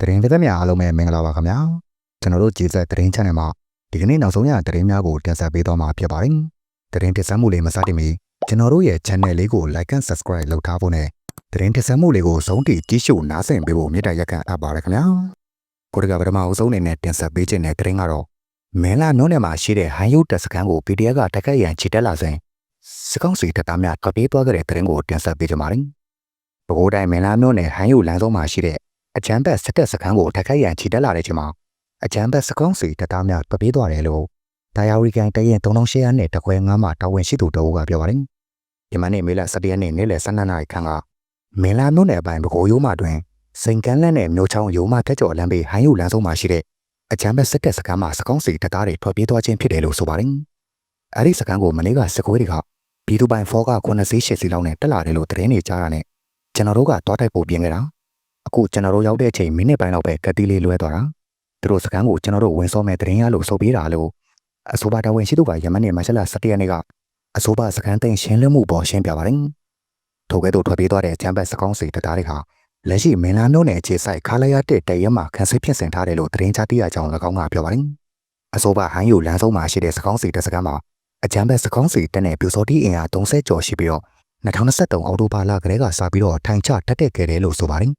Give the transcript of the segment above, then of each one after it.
တရင်တစ်သက်များအားလုံးပဲမင်္ဂလာပါခင်ဗျာကျွန်တော်တို့ကြည်ဆက်တရင် channel မှာဒီကနေ့နောက်ဆုံးရတရင်များကိုတင်ဆက်ပေးသွားမှာဖြစ်ပါတယ်တရင်တင်ဆက်မှုလေးမစတင်မီကျွန်တော်တို့ရဲ့ channel လေးကို like and subscribe လုပ်ထားဖို့နဲ့တရင်တင်ဆက်မှုလေးကိုဆုံးထိကြည့်ရှုနားဆင်ပေးဖို့မေတ္တာရက်ခံအပ်ပါတယ်ခင်ဗျာကိုတကပထမအဆုံးအနေနဲ့တင်ဆက်ပေးခြင်းတဲ့တရင်ကတော့မင်းလာနုံးနယ်မှာရှိတဲ့ဟန်ယုတက်စကန်ကို PDF ကတက်ခတ်ရန်ခြေတက်လာစဉ်စကောင်းစီတက်သားများကပေးသွားခဲ့တဲ့တရင်ကိုတင်ဆက်ပေးကြပါမယ်ပဲခူးတိုင်းမင်းလာမြို့နယ်ဟန်ယုလမ်းဆုံးမှာရှိတဲ့ အချမ်းဘက်စတက်စခန်းကိုတက်ခိုက်ရန်ခြေတက်လာတဲ့ချိန်မှာအချမ်းဘက်စကောင်းစီတပ်သားများပြပေးသွားတယ်လို့တာယာဝီကန်တရင်3800နဲ့တခွဲ9မှာတာဝန်ရှိသူတို့ကပြောပါတယ်။ဒီမနေ့မေလ17ရက်နေ့နေ့လယ်12နာရီခန့်ကမင်းလာမြို့နယ်ပိုင်းပဲခူးရိုးမတွင်စိန်ကန်းလန်းနဲ့မြို့ချောင်းရိုးမတက်ကျော်လမ်းဘေးဟိုင်းယူလမ်းဆုံးမှာရှိတဲ့အချမ်းဘက်စတက်စခန်းမှာစကောင်းစီတပ်သားတွေထွက်ပြေးသွားခြင်းဖြစ်တယ်လို့ဆိုပါတယ်။အဲဒီစခန်းကိုမနေ့ကစကွေးတွေကဘီတူပိုင်ဖောက9စီး8စီးလောက်နဲ့တက်လာတယ်လို့သတင်းတွေကြားရတယ်။ကျွန်တော်တို့ကတွားတိုက်ဖို့ပြင်ခဲ့တာ။ အခုကျွန်တော်တို့ရောက်တဲ့အချိန်မိနစ်ပိုင်းလောက်ပဲကတိလေးလွဲသွားတာသူတို့စကန်းကိုကျွန်တော်တို့ဝင်စောမဲ့တရင်ရလို့ဆိုပေးတာလို့အဆိုပါတာဝန်ရှိသူကယမန်နေ့မတ်လ17ရက်နေ့ကအဆိုပါစကန်းသိမ်းရှင်းလင်းမှုပေါ်ရှင်းပြပါတယ်ထိုကဲ့သို့ထွက်ပြေးသွားတဲ့ချမ်းဘတ်စကောင်းစီတပ်သားတွေဟာလက်ရှိမင်းလာမျိုးနယ်အခြေဆိုင်ခါလရတဲ့တရဲမှာခန်းစစ်ဖြစ်ဆင်ထားတယ်လို့သတင်းချတိရကြောင်း၎င်းကပြောပါတယ်အဆိုပါဟန်ယူလမ်းဆုံးမှာရှိတဲ့စကောင်းစီတပ်စကန်းမှာအချမ်းဘတ်စကောင်းစီတက်တဲ့ပြူစောတိအင်အား30ကျော်ရှိပြီးတော့2023အောက်တိုဘာလကလေးကစပြီးတော့ထိုင်ချတက်တက်ခဲ့တယ်လို့ဆိုပါတယ်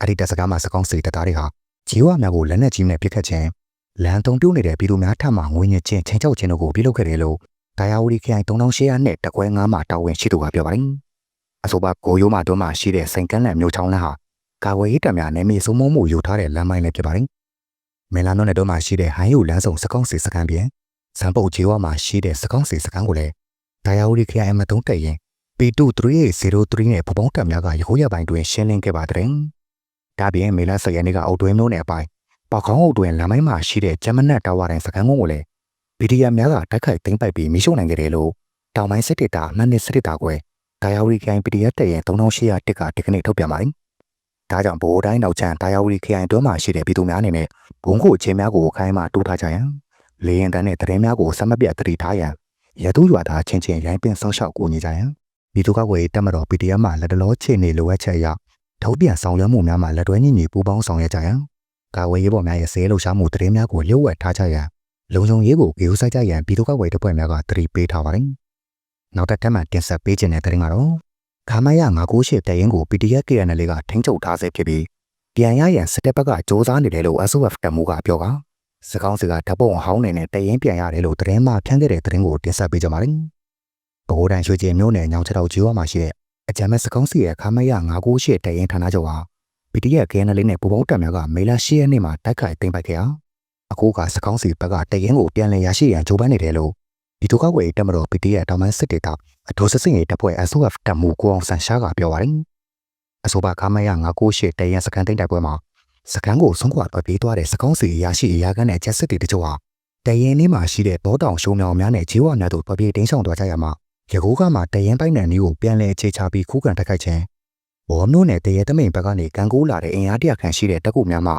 အဲ့ဒီတပ်စကားမှာစကောင်းစီတပ်သားတွေဟာဂျီဝများကိုလက်နက်ကြီးနဲ့ပစ်ခတ်ခြင်းလမ်းတုံပြုံးနေတဲ့ပြည်သူများထပ်မှငွေညစ်ခြင်းချင်းချောက်ခြင်းတို့ကိုပြုလုပ်ခဲ့တယ်လို့တာယာဝတီခရိုင်3800နဲ့တကွဲ9မှာတာဝန်ရှိသူကပြောပါတယ်။အဆိုပါကိုရိုးမတွန်းမှာရှိတဲ့စိန်ကန်းလန်မျိုးချောင်းလမ်းဟာကာဝေးရေးတပ်များနယ်မြေစုံမမှုယူထားတဲ့လမ်းမိုင်းလည်းဖြစ်ပါတယ်။မင်လာနိုနယ်တို့မှာရှိတဲ့ဟိုင်းယူလမ်းဆောင်စကောင်းစီစကန်ပြင်စံပုတ်ဂျီဝမှာရှိတဲ့စကောင်းစီစကန်ကိုလည်းတာယာဝတီခရိုင်အမတုံးတက်ရင် P2303 နဲ့ပပောင်းတပ်များကရခိုးရပိုင်းတွင်ရှင်းလင်းခဲ့ပါတယ်။ ဒါပြင်မေလ10ရက်နေ့ကအုတ်တွင်းမျိုးနယ်အပိုင်းပေါခေါင်းအုတ်တွင်လမ်းမိုင်းမှာရှိတဲ့ဂျမနက်တာဝါတိုင်းစကန်ကုန်းကိုလည်း PDF များကတိုက်ခိုက်သိမ်းပိုက်ပြီးမိရှုနိုင်ခဲ့တယ်လို့တောင်ပိုင်းစစ်တေတာအမှတ်နှစ်စစ်တေတာကွယ်တာယာဝတီခိုင် PDF တရင်3800တက်ကဒီကနေ့ထုတ်ပြန်ပါတယ်။ဒါကြောင့်ဗိုလ်တိုင်းနောက်ချန်တာယာဝတီခိုင်တွင်းမှာရှိတဲ့ပြည်သူများအနေနဲ့ဘုံကိုအချင်းများကိုခိုင်းမှတိုးထားကြရန်လေရင်တန်းနဲ့တရင်များကိုစမပြတ်တတိထားရန်ရတူးရွာသားချင်းချင်းရိုင်းပင်ဆောင်းလျှောက်ကူညီကြရန်ဒီသူကကွယ်တက်မတော် PDF မှာလက်တလောခြေနေလိုအပ်ချက်အရ ထုတ်ပြန်ဆောင်ရွက်မှုများမှာလက်တွဲညီညီပူးပေါင်းဆောင်ရွက်ကြရန်ကာဝေးရေးပေါ်များရဲ့ဆေးလှုပ်ရှားမှုတရင်များကိုလျှို့ဝှက်ထားကြရန်လုံခြုံရေးကိုကြေဦးဆိုင်ကြရန်ပြည်သူ့ကောက်ွယ်တပ်ဖွဲ့များကတတိပေးထားပါတယ်။နောက်တစ်ထပ်မှတင်ဆက်ပေးခြင်းတဲ့တရင်ကတော့ခါမရ998တရင်ကို PDF KNL ကထိန်းချုပ်ထားဆဲဖြစ်ပြီးပြန်ရရန်စစ်တပ်ဘက်ကစ조사နေတယ်လို့ SOF တပ်မှုကပြောကစကောင်းစကဓာတ်ပုံဟောင်းနေနဲ့တရင်ပြန်ရတယ်လို့တရင်မှဖြန့်ခဲ့တဲ့တရင်ကိုတင်ဆက်ပေးကြပါမယ်။ဗဟိုတန်ရွှေကျင်မြို့နယ်ညောင်ချတောက်ကျွေးမှာရှိတဲ့ အကြမ်းမဲ့စကောင်းစီရဲ့ခါမရ998တရင်ဌာနချုပ်ဟာ PDF KNL နဲ့ပူပေါင်းတပ်များကမေလ10ရက်နေ့မှာတိုက်ခိုက်သိမ်းပိုက်ခဲ့အောင်အခုကစကောင်းစီဘက်ကတရင်ကိုပြန်လည်ရရှိရန်ကြိုးပမ်းနေတယ်လို့ဒီတုကောက်ွယ်တက်မတော် PDF တောင်ပိုင်းစစ်တေတာအထူးစစ်စင်ရေးတပ်ဖွဲ့ SOF တပ်မှုကိုအောင်ဆန်ရှားကပြောပါတယ်အဆိုပါကာမရ998တရင်စကန်သိမ်းတိုက်ပွဲမှာစကန်ကိုဆုံးခွာထွက်ပြေးသွားတဲ့စကောင်းစီရရှိအရာကန်းနဲ့ချက်စစ်တွေတချို့ဟာတရင်လေးမှာရှိတဲ့ဘောတောင်ရှုံမြောင်များနဲ့ဂျီဝနတ်တို့ထွက်ပြေးတင်းဆောင်သွားကြရမှာ ရကူးကမှတရင်ပိုက်နံမျိုးကိုပြန်လည်အခြေချပြီးခုခံတိုက်ခိုက်ခြင်းဘော်မျိုးနဲ့တရေတမိန်ဘက်ကနေကန်ကိုးလာတဲ့အင်အားတရခန့်ရှိတဲ့တက်ကူများမှာ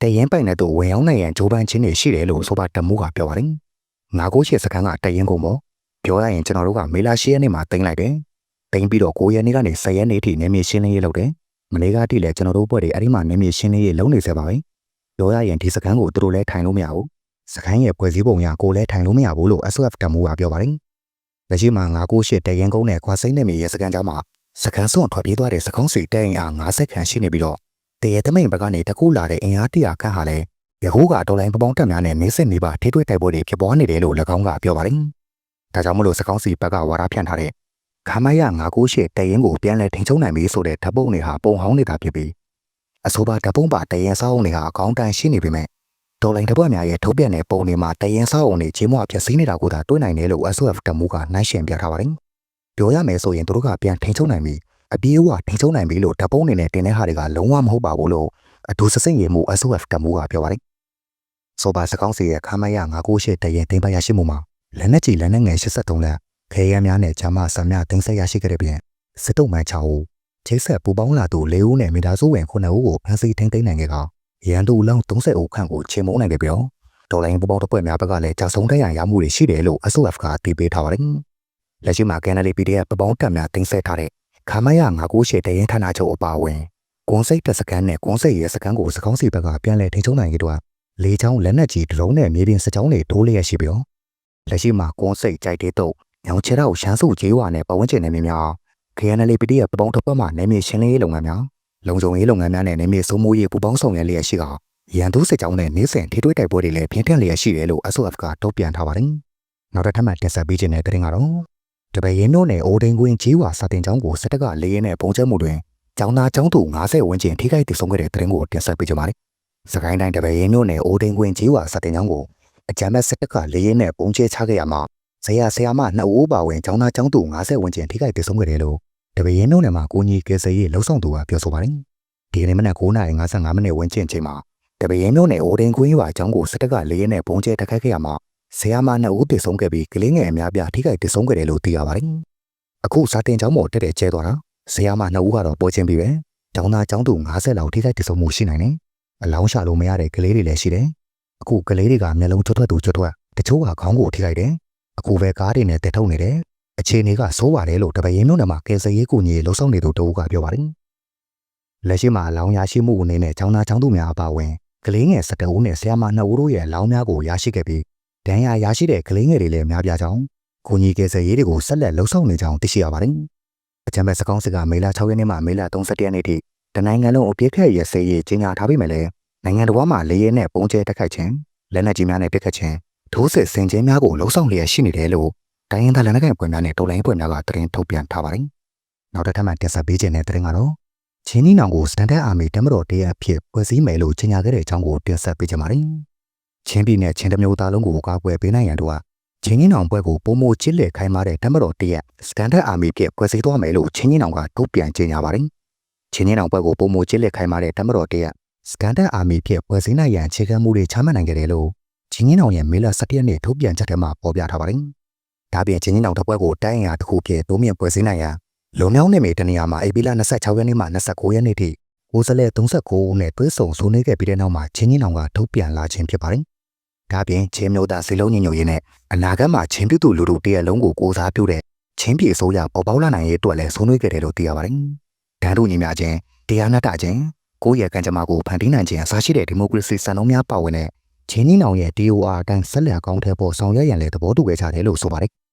တရင်ပိုင်နဲ့တို့ဝင်ရောက်နိုင်ရန်ဂျိုးပန်းချင်းတွေရှိတယ်လို့ဆိုပါတမှုကပြောပါတယ်။ငါကိုရှိစကန်ကတရင်ကုန်ပေါ့ပြောရရင်ကျွန်တော်တို့ကမေလာရှိရက်နေ့မှာတင်လိုက်တယ်။တင်ပြီးတော့9ရက်နေ့ကနေ10ရက်နေ့ထိနေမြေရှင်းလင်းရေးလုပ်တယ်။မနေ့ကတိလည်းကျွန်တော်တို့ဘွဲ့တွေအဲ့ဒီမှာနေမြေရှင်းလင်းရေးလုပ်နေစေပါပဲ။ပြောရရင်ဒီစကန်ကိုသူတို့လည်းထိုင်လို့မရဘူး။စကန်ရဲ့ပွဲစည်းပုံရကိုလည်းထိုင်လို့မရဘူးလို့ SOF တမှုကပြောပါတယ်။ လက်ရှိမှာငါကိုရှိတရင်ကုန်နဲ့ခွာစိမ့်နေမြေရဲ့စကန်ကြားမှာစကန်စွန့်ထွက်ပြေးသွားတဲ့စကောင်းစီတဲရင်အား50ခန့်ရှိနေပြီးတော့တရေတမိန်ဘက်ကနေတကူလာတဲ့အင်အားတရာခန့်ဟာလည်းရဟိုးကတော်လိုင်းပပောင်းတက်များနဲ့နေစစ်နေပါထိတွေ့တိုက်ပွဲတွေဖြစ်ပွားနေတယ်လို့၎င်းကပြောပါတယ်။ဒါကြောင့်မလို့စကောင်းစီဘက်ကဝါဒဖြန့်ထားတဲ့ခမရ998တရင်ကိုပြန်လဲထိန်ချုံနိုင်ပြီဆိုတဲ့ဓာတ်ပုံတွေဟာပုံဟောင်းနေတာဖြစ်ပြီးအဆိုပါဓာတ်ပုံပါတရင်စောင်းတွေဟာအကောင်းတန်ရှိနေပေမဲ့ တော်လိုင်းတပွက်များရဲ့ထုတ်ပြန်တဲ့ပုံတွေမှာတရင်စောင်းတွေချင်းမွားဖြစ်စည်းနေတာကိုသာတွေ့နိုင်တယ်လို့ SOF တမှုကနှိုင်းရှင်ပြထားပါတယ်။ပြောရမယ်ဆိုရင်တို့ကပြန်ထိန်ချုံနိုင်ပြီအပြေးအဝထိန်ချုံနိုင်ပြီလို့ဓာတ်ပုံတွေနဲ့တင်တဲ့ဟာတွေကလုံးဝမဟုတ်ပါဘူးလို့အထူးစစင်ရေမှု SOF တမှုကပြောပါတယ်။ဆိုပါစကောင်းစီရဲ့ခမရ998တရင်တင်ပရရှိမှုမှာလက်နက်ကြီးလက်နက်ငယ်83လက်ခဲရမ်းများနဲ့ဂျာမဆမ်များတင်ဆက်ရရှိခဲ့တဲ့ပြင်စစ်တုံးမှန်6ဦးချိတ်ဆက်ပူပေါင်းလာသူ၄ဦးနဲ့မိသားစုဝင်9ဦးကိုဖမ်းဆီးထိန်းသိမ်းနိုင်ခဲ့က ရန်သူလောင်း30ဦးခန့်ကိုချေမှုန်းနိုင်ခဲ့ပြီးတော့ဒေါ်လာရင်ပူပေါင်းတပ်ဖွဲ့များဘက်ကလည်းကြောက်ဆုံးတဲ့ရန်ရမှုတွေရှိတယ်လို့ SOF ကတည်ပေးထားပါတယ်။လက်ရှိမှာ Canada PDF ပပေါင်းတပ်များတင်ဆက်ထားတဲ့ခမရ998တရင်ဌာနချုပ်အပါအဝင်ကွန်စိတ်တပ်စကန်နဲ့ကွန်စိတ်ရဲ့စကန်ကိုစကောင်းစီဘက်ကပြန်လဲထိချုံနိုင်ကြတော့လေချောင်းလက်နက်ကြီးဒရုန်းနဲ့မြေပြင်စကြောင်းတွေတိုးလျက်ရှိပြောလက်ရှိမှာကွန်စိတ်ကြိုက်တဲ့တော့ညောင်ချေတော့ရှမ်းစုကျေးဝါနဲ့ပတ်ဝန်းကျင်နေမြေများ KNL PD ရဲ့ပပုံတစ်ပတ်မှာနေမြေရှင်းလင်းရေးလုပ်ငန်းများ လုံခြုံရေးလုပ်ငန်းများနဲ့နေမြေစိုးမိုးရေးပူးပေါင်းဆောင်ရွက်လျက်ရှိကရန်သူစစ်ကြောင်းနဲ့နေစဉ်ထိတွေ့တိုက်ပွဲတွေလည်းပြင်းထန်လျက်ရှိတယ်လို့ SOF ကတုံ့ပြန်ထားပါတယ်။နောက်တစ်ထပ်မှတင်ဆက်ပေးခြင်းတဲ့တဲ့ရင်ကတော့တပည့်ရင်တို့နဲ့အိုဒိန်ကွင်းကြီးဝါစာတင်ကျောင်းကိုစစ်တပ်ကလေရင်နဲ့ပုံကျဲမှုတွင်ကျောင်းသားကျောင်းသူ90ဝန်းကျင်ထိခိုက်ဒေဆုံးခဲ့တဲ့တဲ့ရင်ကိုတင်ဆက်ပေးကြပါမယ်။စကိုင်းတိုင်းတပည့်ရင်တို့နဲ့အိုဒိန်ကွင်းကြီးဝါစာတင်ကျောင်းကိုအကြမ်းမဲ့စစ်တပ်ကလေရင်နဲ့ပုံကျဲချခဲ့ရမှာဇေယဆရာမနှစ်ဦးပါဝင်ကျောင်းသားကျောင်းသူ90ဝန်းကျင်ထိခိုက်ဒေဆုံးခဲ့တယ်လို့ တပည့်ရင်တို့နဲ့မှာကိုကြီးကယ်ဆယ်ရေးလှုပ်ဆောင်သူကပြောဆိုပါတယ်။ဒီကနေ့မနက်9:55မိနစ်ဝန်းကျင်ချိန်မှာတပည့်ရင်တို့နဲ့အိုဒိန်ကွင်းရွာကျောင်းကိုစစ်တပ်ကလေရင်နဲ့ပုံကျဲတက်ခတ်ခဲ့ရမှာဆရာမနှစ်ဦးတည်ဆုံးခဲ့ပြီးကလေးငယ်အများပြားထိခိုက်တည်ဆုံးခဲ့တယ်လို့သိရပါတယ်။အခုစာတင်ကျောင်းပေါ်တက်တဲ့ကျဲသွားတာဆရာမနှစ်ဦးကတော့ပေါ်ချင်းပြီးပဲ။ကျောင်းသားကျောင်းသူ90လောက်ထိခိုက်တည်ဆုံးမှုရှိနိုင်တယ်။အလောင်းရှာလို့မရတဲ့ကလေးတွေလည်းရှိတယ်။အခုကလေးတွေကမျက်လုံးချွတ်ထွက်သူချွတ်ထွက်တချို့ကခေါင်းကိုထိခိုက်တယ်။အခုပဲကားတွေနဲ့တက်ထုတ်နေတယ်။ အခြေအနေကဆိုးပါတယ်လို့တပည့်ရင်မျိုးနဲ့မှာကယ်ဆယ်ရေးကူညီလှုပ်ဆောင်နေသူတို့ကပြောပါတယ်။လက်ရှိမှာအလောင်းရရှိမှုအနေနဲ့ကျောင်းသားကျောင်းသူများအပါအဝင်ကလေးငယ်၁၁ဦးနဲ့ဆရာမ2ဦးတို့ရဲ့အလောင်းများကိုရရှိခဲ့ပြီးဒဏ်ရာရရှိတဲ့ကလေးငယ်တွေလည်းများပြားကြောင်းကိုကြီးကယ်ဆယ်ရေးတွေကိုဆက်လက်လှုပ်ဆောင်နေကြောင်းသိရှိရပါတယ်။အကြံပေးစကောင်းစစ်ကမေလ6ရက်နေ့မှမေလ31ရက်နေ့ထိတနိုင်ငံလုံးအပြည့်ခက်ရစေးရေးကြီးညာထားပြီးမှလည်းနိုင်ငံတော်မှာလေရဲနဲ့ပုံကျဲတက်ခိုက်ခြင်းလက်နက်ကြီးများနဲ့ပစ်ခတ်ခြင်းဒိုးစစ်ဆင်ခြင်းများကိုလှုပ်ဆောင်လျက်ရှိနေတယ်လို့ တိုင်းရင်းသားလက်နက်ကိုင်ပွဲများနဲ့တော်လိုင်းပွဲများကသတင်းထုတ်ပြန်ထားပါတယ်။နောက်တစ်ထပ်မှတင်ဆက်ပေးခြင်းတဲ့သတင်းကတော့ချင်းနီနောင်ကိုစတန်ဒတ်အာမီတမတော်တရားအဖြစ်ဖွဲ့စည်းမယ်လို့ကြေညာခဲ့တဲ့အကြောင်းကိုတင်ဆက်ပေးကြပါမယ်။ချင်းပြည်နယ်ချင်းတမျိုးသားလုံးကိုကာကွယ်ပေးနိုင်ရန်တို့ကချင်းနီနောင်ဘွဲကိုပုံမိုချစ်လက်ခိုင်းမာတဲ့တမတော်တရားစတန်ဒတ်အာမီဖြစ်ဖွဲ့စည်းသွားမယ်လို့ချင်းနီနောင်ကထုတ်ပြန်ကြေညာပါတယ်။ချင်းနီနောင်ဘွဲကိုပုံမိုချစ်လက်ခိုင်းမာတဲ့တမတော်တရားစကန်ဒတ်အာမီဖြစ်ဖွဲ့စည်းနိုင်ရန်အခြေခံမှုတွေချမှတ်နိုင်ခဲ့တယ်လို့ချင်းနီနောင်ရဲ့မေလ17ရက်နေ့ထုတ်ပြန်ချက်ထဲမှာဖော်ပြထားပါတယ်။ ဒါပြင်ချင်းနီနောင်တပ်ဖွဲ့ကိုတိုင်းအင်အားတစ်ခုဖြစ်တိုးမြင့်ဖွဲ့စည်းနိုင်ရန်လုံမြောင်းနေမီတနေရာမှာအေပီလာ26ရက်နေ့မှ29ရက်နေ့ထိကိုယ်စလဲ39ဦးနဲ့တွဲဆုံဆွေးနွေးခဲ့ပြီးတဲ့နောက်မှာချင်းချင်းအောင်ကထုတ်ပြန်လာခြင်းဖြစ်ပါတယ်။ဒါပြင်ချင်းမျိုးသားစီလုံးညညရေးနဲ့အနာဂတ်မှာချင်းပြည်သူလူထုတရက်လုံးကိုကိုစားပြုတဲ့ချင်းပြည်အစိုးရပေါ်ပေါက်လာနိုင်ရေးအတွက်လည်းဆွေးနွေးခဲ့တယ်လို့သိရပါတယ်။ဒန်းတို့ညီများချင်းတရားနာတခြင်းကိုယ့်ရဲ့ကံကြမ္မာကိုဖန်တီးနိုင်ခြင်းအစားရှိတဲ့ဒီမိုကရေစီစံနှုန်းများပါဝင်တဲ့ချင်းချင်းအောင်ရဲ့ DOR အတိုင်းဆက်လက်ကောင်းတဲ့ပေါ်ဆောင်ရွက်ရန်လည်းသဘောတူခဲ့ကြတယ်လို့ဆိုပါတယ်။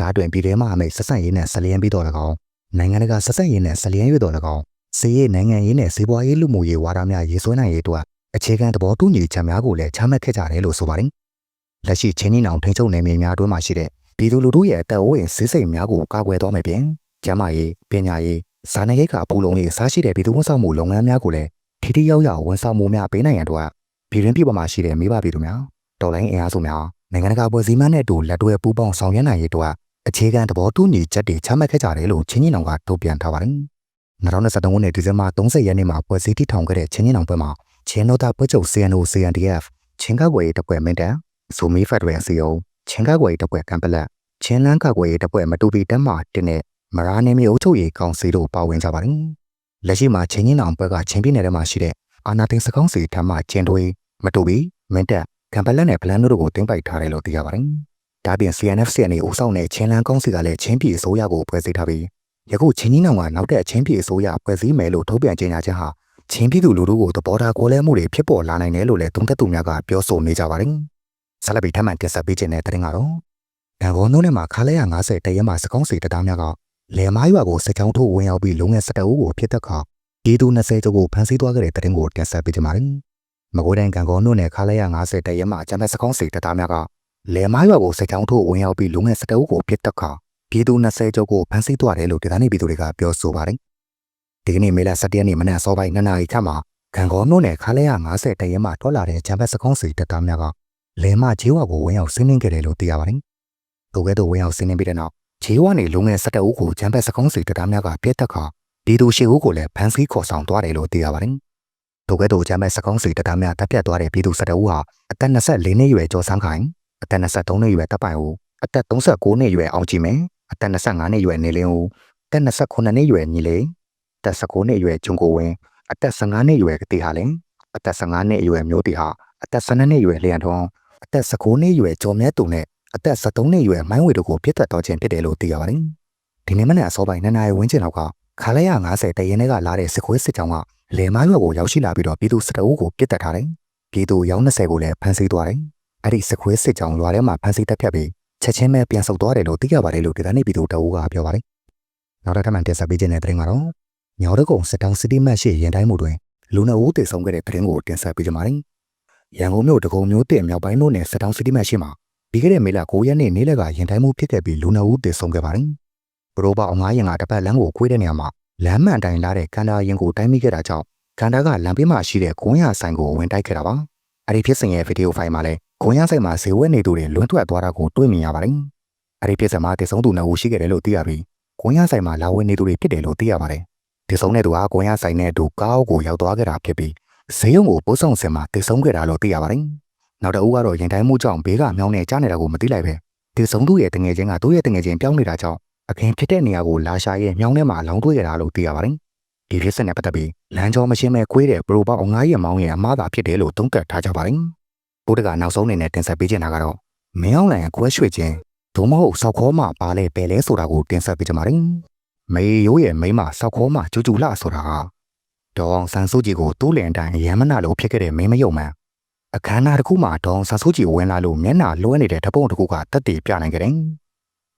ဒါတွင်ပြည်ထဲမှာအမိတ်ဆက်ဆံရေးနဲ့ဆက်လျင်းပြီးတော့၎င်းနိုင်ငံတကာဆက်ဆက်ရေးနဲ့ဆက်လျင်းရွေတော်၎င်းစီးရေးနိုင်ငံရေးနဲ့စီးပွားရေးလူမှုရေးဝါဒများရေးဆွဲနိုင်ရေးအတွက်အခြေခံသဘောတူညီချက်များကိုလည်းချမှတ်ခဲ့ကြတယ်လို့ဆိုပါတယ်။လက်ရှိချင်းနီနောင်ထိန်းချုပ်နယ်မြေများတွင်းမှာရှိတဲ့ပြည်သူလူထုရဲ့အသက်အိုးအိမ်စစ်စိမ်များကိုကာကွယ်သွားမယ်ပြင်ကျန်းမာရေးပညာရေးဇာနယ်ရိတ်ကအပူလုံးရေးစားရှိတဲ့ပြည်သူဝန်ဆောင်မှုလုပ်ငန်းများကိုလည်းထိထိရောက်ရောက်ဝန်ဆောင်မှုများပေးနိုင်ရန်အတွက်ပြည်တွင်းပြည်ပမှာရှိတဲ့မိဘပြည်သူများတော်လိုင်းအင်အားစုများ နိုင်ငံတကာဖွဲ့စည်းမှန်းနဲ့အတူလက်တွဲပူးပေါင်းဆောင်ရွက်နိုင်ရေးအတွက်အခြေခံသဘောတူညီချက်တွေချမှတ်ခဲ့ကြတယ်လို့ချင်းချင်းအောင်ကထုတ်ပြန်ထားပါတယ်။2023ခုနှစ်ဒီဇင်ဘာ30ရက်နေ့မှာဖွဲ့စည်းတည်ထောင်ခဲ့တဲ့ချင်းချင်းအောင်ဘက်မှာချင်းနိုတာဖွဲ့ချုပ် CNO CNDF ချင်းကားွယ်တပ်ဖွဲ့မင်းတန်ဇိုမီဖက်ဒရယ်စီယုံချင်းကားွယ်တပ်ဖွဲ့ကံပလက်ချင်းလန်းကားွယ်တပ်ဖွဲ့မတူပီတက်မှာတင်းနဲ့မရာနေမျိုးအုပ်ချုပ်ရေးကောင်စီတို့ပါဝင်ကြပါတယ်။လက်ရှိမှာချင်းချင်းအောင်ဘက်ကချင်းပြည်နယ်ထဲမှာရှိတဲ့အာနာတင်စကောင်းစီထမ်းမှချင်းတွေမတူပီမင်းတက် ကံပလက်နဲ့ဗလန်တို့ကိုတင်ပိုက်ထားတယ်လို့သိရပါတယ်။ဒါပြင် CNFC အနေဦးဆောင်တဲ့ချင်းလန်းကောင်းစီကလည်းချင်းပြည်အစိုးရကိုဖွဲ့စည်းထားပြီးယခုချင်းကြီးနောင်ကနောက်တဲ့ချင်းပြည်အစိုးရဖွဲ့စည်းမယ်လို့ထုတ်ပြန်ကြေညာချက်ဟာချင်းပြည်သူလူထုကိုသဘောထားကိုလဲမှုတွေဖြစ်ပေါ်လာနိုင်တယ်လို့လည်းသုံးသပ်သူများကပြောဆိုနေကြပါတယ်။ဆက်လက်ပြီးထပ်မံတင်ဆက်ပေးခြင်းတဲ့တင်ကတော့ဒံဘောနှုံးထဲမှာခါလဲရ90တရက်မှာစကောင်းစီတသားများကလယ်မားရွာကိုစကြောင်းထိုးဝင်ရောက်ပြီးလုံငယ်17ဦးကိုဖြစ်သက်ခါဒီသူ20ကျော်ကိုဖမ်းဆီးသွားခဲ့တဲ့တင်ကိုတင်ဆက်ပေးကြပါမယ်။ မကွေးတိုင်းကံကောနှုံးနယ်ခါလဲရ90တရက်မှာအကြမ်းဖက်စကောင်းစီတသားများကလယ်မားရွာကိုစစ်ကြောင်းထိုးဝင်ရောက်ပြီးလူငယ်စတအုပ်ကိုပြစ်တက်ခါပြည်သူ20ကျော်ကိုဖမ်းဆီးသွားတယ်လို့ဒေသနေပြည်သူတွေကပြောဆိုပါတယ်။ဒီကနေ့မေလ17ရက်နေ့မနက်စောပိုင်း2နာရီခန့်မှာခံကောနှုတ်နယ်ခါလဲရ90တရဲမှထွက်လာတဲ့ဂျမ်ဘတ်စကုံးစီတပ်သားများကလယ်မခြေဝါကိုဝင်ရောက်ဆင်းနှင်းခဲ့တယ်လို့သိရပါတယ်။သူကဲ့သို့ဝင်ရောက်ဆင်းနှင်းပြီးတဲ့နောက်ခြေဝါနေလူငယ်17ဦးကိုဂျမ်ဘတ်စကုံးစီတပ်သားများကပြစ်တက်ခါပြည်သူ10ဦးကိုလည်းဖမ်းဆီးခေါ်ဆောင်သွားတယ်လို့သိရပါတယ်။ သူကဲ့သို့ဂျမ်ဘတ်စကုံးစီတပ်သားများတပ်ပြတ်သွားတဲ့ပြည်သူ17ဦးဟာအသက်24နှစ်အရွယ်ကျော်ဆန်းခိုင်အသက်23နှစ်အရွယ်တပ်ပိုင်ဦးအသက်39နှစ်အရွယ်အောင်ကြည်မင်းအသက်25နှစ်အရွယ်နေလင်းဦးအသက်29နှစ်အရွယ်ညီလေးအသက်19နှစ်အရွယ်ဂျွန်ကိုဝင်းအသက်15နှစ်အရွယ်ကတိဟာလင်အသက်15နှစ်အရွယ်မျိုးတီဟာအသက်12နှစ်အရွယ်လျံထွန်းအသက်19နှစ်အရွယ်ကျော်မြတ်သူနဲ့အသက်73နှစ်အရွယ်မိုင်းဝေတို့ကိုပြစ်တက်တော်ခြင်းဖြစ်တယ်လို့သိရပါတယ်။ဒီနေ့မနက်အစောပိုင်းနှစ်နာရီဝန်းကျင်လောက်က ခါလိုက်ရ90တရင်တွေကလာတဲ့စစ်ခွေးစစ်ကြောင်းကလေမိုင်းရွက်ကိုရောက်ရှိလာပြီးတော့ပြည်သူစစ်တအုပ်ကိုပြစ်တက်ထားတယ်။ပြည်သူရောင်း20ကိုလည်းဖမ်းဆီးသွားတယ်။အဲ့ဒီစစ်ခွေးစစ်ကြောင်းရွာထဲမှာဖမ်းဆီးတက်ဖြတ်ပြီးချက်ချင်းပဲပြန်ဆုတ်သွားတယ်လို့သိရပါတယ်လို့ဒေသနေပြည်သူတအုပ်ကပြောပါတယ်။နောက်တစ်ထပ်မှတင်ဆက်ပေးခြင်းတဲ့သတင်းကတော့ညော်ရကုံစစ်တောင်းစီတီမတ်ရှိရင်တိုင်းမှုတွင်လူနှဦးတည်ဆုံးခဲ့တဲ့သတင်းကိုတင်ဆက်ပေးကြပါမယ်။ရန်ကုန်မြို့တကုံမြို့တင်မြောက်ပိုင်းတို့နယ်စစ်တောင်းစီတီမတ်ရှိမှာပြီးခဲ့တဲ့မေလ9ရက်နေ့နေ့လယ်ကရင်တိုင်းမှုဖြစ်ခဲ့ပြီးလူနှဦးတည်ဆုံးခဲ့ပါတယ်။ ပရိုပါအောင်ငါးရင်ကတစ်ပတ်လမ်းကိုခွေးတဲ့နေရာမှာလမ်းမှန်တိုင်လာတဲ့ကန်တာရင်ကိုတိုင်းမိခဲ့တာကြောင့်ကန်တာကလမ်းဘေးမှာရှိတဲ့ဂွန်းရဆိုင်ကိုဝင်တိုက်ခဲ့တာပါ။အဲ့ဒီဖြစ်စဉ်ရဲ့ဗီဒီယိုဖိုင်မှာလည်းဂွန်းရဆိုင်မှာဇေဝဲနေသူတွေလွန်းထွက်သွားတာကိုတွေ့မြင်ရပါတယ်။အဲ့ဒီဖြစ်စဉ်မှာတည်ဆုံးသူနှစ်ဦးရှိခဲ့တယ်လို့သိရပြီးဂွန်းရဆိုင်မှာလာဝင်နေသူတွေဖြစ်တယ်လို့သိရပါတယ်။တည်ဆုံးတဲ့သူကဂွန်းရဆိုင်နဲ့အတူကားအုပ်ကိုရောက်သွားခဲ့တာဖြစ်ပြီးဈေးရုံကိုပို့ဆောင်စင်မှာတည်ဆုံးခဲ့တာလို့သိရပါတယ်။နောက်တစ်ဦးကတော့ရင်တိုင်းမှုကြောင့်ဘေးကမြောင်းနေကြားနေတာကိုမသိလိုက်ပဲတည်ဆုံးသူရဲ့တငယ်ချင်းကသူ့ရဲ့တငယ်ချင်းပြောင်းနေတာကြောင့် အခင်းဖြစ်တဲ့နေရာကိုလာရှာရဲ့မြောင်းထဲမှာလောင်းတွေ့ရတာလို့သိရပါတယ်။ဒီဖြစ်စဉ်နဲ့ပတ်သက်ပြီးလမ်းကြောမရှင်းမဲ့ခွေးတဲ့ပရိုပေါအောင်ငါးရဲ့မောင်းရဲ့အမားသာဖြစ်တယ်လို့သုံးသပ်ထားကြပါတယ်။ဘုဒ္ဓကနောက်ဆုံးအနေနဲ့တင်ဆက်ပေးချင်တာကတော့မင်းအောင်လိုင်ကွဲရွှေ့ခြင်းဒုမဟုတ်စောက်ခေါ်မှပါလဲပယ်လဲဆိုတာကိုတင်ဆက်ပေးချင်ပါတယ်။မေရိုးရဲ့မိန်းမစောက်ခေါ်မှကျူကျူလှဆိုတာကဒေါအောင်ဆန်းစုကြည်ကိုတိုးလင်အတိုင်းရမ်းမနာလို့ဖြစ်ခဲ့တဲ့မင်းမယုံမှန်အခမ်းအနားတစ်ခုမှာဒေါအောင်ဆန်းစုကြည်ဝင်လာလို့မျက်နှာလွှဲနေတဲ့ဓပုံတစ်ခုကတက်တည်ပြနိုင်ကြတယ်။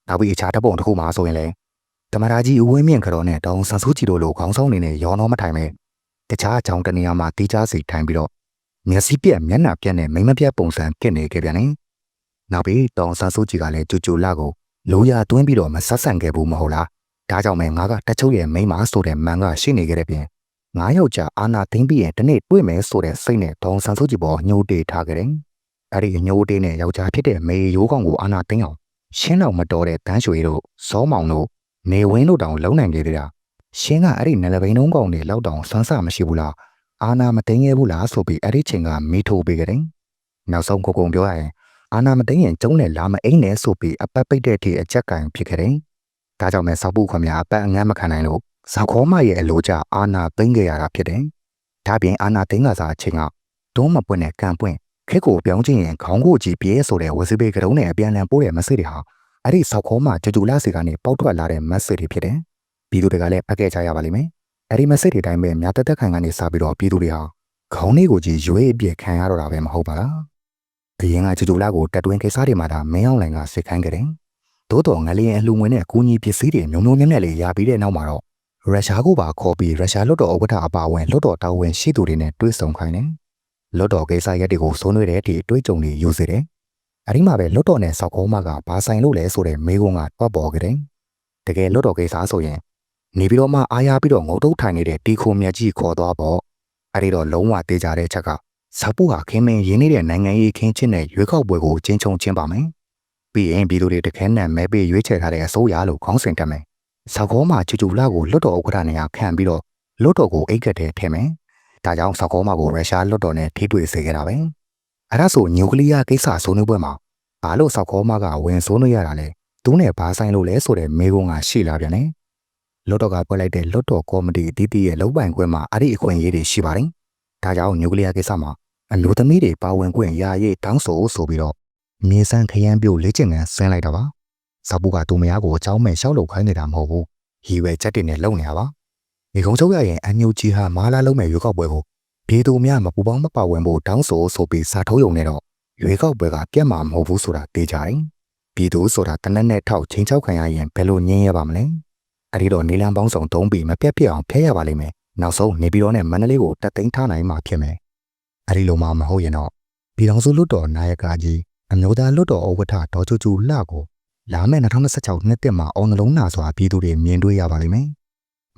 နောက်ပြီးအခြားဓပုံတစ်ခုမှာဆိုရင်လည်းတမရာကြီးဦးဝင်းမြင့်ခတော်နဲ့ဒေါအောင်ဆန်းစုကြည်တို့လိုခေါင်းဆောင်နေနဲ့ရောနှောမထိုင်ပဲတခြားအကြောင်းတနေရာမှာတီးခြားစီထိုင်ပြီးတော့မျက်စိပြက်မျက်နှာပြက်နဲ့မိမပြက်ပုံစံဖြစ်နေခဲ့ပြန်တယ်။နောက်ပြီးဒေါအောင်ဆန်းစုကြည်ကလည်းကြူကြူလာကိုလိုရာသွင်းပြီးတော့မဆက်ဆံခဲ့ဘူးမဟုတ်လား။ဒါကြောင့်မဲငါကတချုပ်ရဲ့မိန်းမဆိုတဲ့မန်ကရှိနေခဲ့တဲ့ပြင်ငါးယောက်ကြာအာနာသိမ့်ပြီးရင်တနေ့တွေ့မယ်ဆိုတဲ့စိတ်နဲ့ဒေါန်ဆန်စုကြည်ပေါ်ညှို့တေးထားခဲ့တယ်။အဲ့ဒီညှို့တေးနဲ့ယောက်ျားဖြစ်တဲ့မေရိုးကောင်ကိုအာနာသိမ့်အောင် ရှင်းတော့မတော်တဲ့တန်းရွှေတို့စောမောင်တို့နေဝင်းတို့တောင်လုံနိုင်ခဲ့သေးတာ။ရှင်းကအဲ့ဒီနယ်လပိန်လုံးကောင်တွေလောက်တောင်စမ်းစမရှိဘူးလား။အာနာမသိမ့်ခဲ့ဘူးလားဆိုပြီးအဲ့ဒီချိန်ကမိထိုးပေးခဲ့တယ်။နောက်ဆုံးကိုကုံပြောရရင်အာနာမသိမ့်ရင်ကျုံးနဲ့လာမအိမ်နဲ့ဆိုပြီးအပတ်ပိတ်တဲ့အထိအကြက်ကံဖြစ်ခဲ့တယ်။ဒါကြောင့်မဲစောက်ပုခွန်များအပတ်အငမ်းမခံနိုင်လို့ဇာခေါမရဲ့အလိုကြအာနာသိမ့်ခဲ့ရတာဖြစ်တယ်။ဒါပြင်အာနာသိမ့်ကစားအချိန်ကတွန်းမပွင့်နဲ့ကံပွင့် ခက်ကိုပြောင်းချင်းရင်ခေါင်းကိုကြည့်ပြဲဆိုတဲ့ဝစီပေကတုံးနဲ့အပြန်လန်ပိုးတဲ့မက်ဆေ့တွေဟာအဲ့ဒီစောက်ခေါမကြကြူလာစီကနေပေါက်ထွက်လာတဲ့မက်ဆေ့တွေဖြစ်တယ်။ပြည်သူတွေကလည်းဖတ်ခဲ့ကြရပါလိမ့်မယ်။အဲ့ဒီမက်ဆေ့တွေတိုင်းပဲမြတ်တက်တက်ခံကနေစပြီးတော့ပြည်သူတွေဟာခေါင်းလေးကိုကြည့်ရွေးအပြည့်ခံရတော့တာပဲမဟုတ်ပါလား။အရင်ကကြကြူလာကိုတက်တွင်းကိစ္စတွေမှာဒါမင်းအောင်လိုင်ကစစ်ခိုင်းခဲ့တယ်။သို့တော်ငလျင်အလှူငွေနဲ့အကူအညီပစ္စည်းတွေမျိုးမျိုးမြတ်မြတ်လေးရပြီးတဲ့နောက်မှာတော့ရုရှားကိုပါခေါ်ပြီးရုရှားလွတ်တော်ဥက္ကဋ္ဌအပါအဝင်လွတ်တော်တာဝန်ရှိသူတွေနဲ့တွေ့ဆုံခိုင်းတယ်။ လွတ်တော်ကိစ္စရက်တွေကိုစိုးနွေးတဲ့အထိတွေးကြုံတွေယူစေတယ်။အဲဒီမှာပဲလွတ်တော်နဲ့စောက်ခေါမကဘာဆိုင်လို့လဲဆိုတဲ့မေးခွန်းကတွားပေါ်ခဲ့တယ်။တကယ်လွတ်တော်ကိစ္စဆိုရင်နေပြီးတော့မှအားရပြီးတော့ငုံတုတ်ထိုင်နေတဲ့တီခိုမြတ်ကြီးခေါ်သွားပေါ့။အဲဒီတော့လုံးဝတေးကြတဲ့ချက်ကဇာပူဟာခင်းမင်းရင်းနေတဲ့နိုင်ငံရေးခင်းချင်းနဲ့ရွေးကောက်ပွဲကိုကျင်းချုံချင်းပါမယ်။ပြီးရင်ပြည်သူတွေတခဲနဲ့မဲပေးရွေးချယ်ထားတဲ့အစိုးရလို့ခေါင်းစဉ်တက်မယ်။ဇောက်ကောမှာချူချူလာကိုလွတ်တော်ဥက္ကဋ္ဌနေရာခံပြီးတော့လွတ်တော်ကိုအိတ်ကတ်တဲ့ထဲမယ်။ ဒါကြောင့်ဇောက်ကောမှာကိုရုရှားလွတ်တော်နဲ့ထိတွေ့စေခဲ့တာပဲ။အဲဒါဆိုညူကလ িয়ার ကိစ္စဆွေးနွေးပွဲမှာဘာလို့ဇောက်ကောမှာကဝင်ဆွေးနွေးရတာလဲ။သူနဲ့ဘာဆိုင်လို့လဲဆိုတဲ့မေးခွန်းကရှိလာပြန်တယ်။လွတ်တော်ကပွဲလိုက်တဲ့လွတ်တော်ကော်မတီအသီးသီးရဲ့လုံပိုင်ခွင့်မှာအဲ့ဒီအခွင့်အရေးတွေရှိပါတယ်။ဒါကြောင့်ညူကလ িয়ার ကိစ္စမှာအလို့သမီးတွေပါဝင်ခွင့်ရာရေးတောင်းဆိုဆိုပြီးတော့မြေစံခရမ်းပြိုလေ့ကျင့်ခန်းဆင်းလိုက်တာပါ။ဇာပူကသူမယားကိုအเจ้าမဲ့ရှောက်လုပ်ခိုင်းနေတာမဟုတ်ဘူး။ရည်ရွယ်ချက်တွေနဲ့လုပ်နေတာပါ။ ဒီကုန်းချုပ်ရရင်အန်ညူကြီးဟာမာလာလုံးမဲ့ရွေးကောက်ပွဲကိုပြည်သူများမပူပေါင်းမပါဝင်ဖို့တောင်းဆိုဆိုပြီးစာထုတ်ရုံနဲ့တော့ရွေးကောက်ပွဲကပြတ်မှာမဟုတ်ဘူးဆိုတာသိကြတယ်။ပြည်သူဆိုတာတနက်နဲ့ထောက်ချင်းချောက်ခံရရင်ဘယ်လိုငြင်းရပါမလဲ။အဲဒီတော့နေလန်ပေါင်းဆောင်သုံးပြီးမပြတ်ပြတ်အောင်ဖျက်ရပါလိမ့်မယ်။နောက်ဆုံးနေပြည်တော်နဲ့မန္တလေးကိုတက်သိမ်းထားနိုင်မှာဖြစ်မယ်။အဲဒီလိုမှမဟုတ်ရင်တော့ပြည်တော်စုလွတ်တော်နာယကကြီးအမျိုးသားလွတ်တော်ဥက္ကဋ္ဌဒေါ်ချူချူလှကိုလာမယ့်2026နှစ်တက်မှာအောင်နှလုံးနာစွာပြည်သူတွေမြင်တွေ့ရပါလိမ့်မယ်။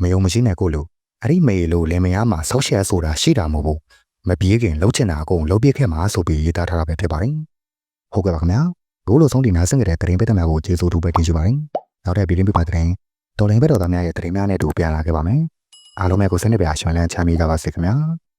မယုံမရှိနဲ့ကိုလို့အဲ့ဒီမေလို့လင်မယားမှာဆောက်ရှက်ဆိုတာရှိတာမဟုတ်ဘူး။မပြေးခင်လှုပ်ချင်တာအကုန်လှုပ်ပြခဲ့မှာဆိုပြီးရေးသားထားတာပဲဖြစ်ပါတယ်။ဟုတ်ကဲ့ပါခင်ဗျာ။ဘိုးလိုဆုံးဒီနာဆင်ကြတဲ့တရင်ပက်တများကိုကျေးဇူးတူပဲတင်ရှိပါတယ်။နောက်တဲ့ဗီဒီယိုပြပါတရင်တော်လိုင်းဘက်တော်သားများရဲ့တရင်များနဲ့တူပြန်လာခဲ့ပါမယ်။အားလုံးပဲကိုစနေပြရှင်လန်းချမ်းမြေကြပါစေခင်ဗျာ။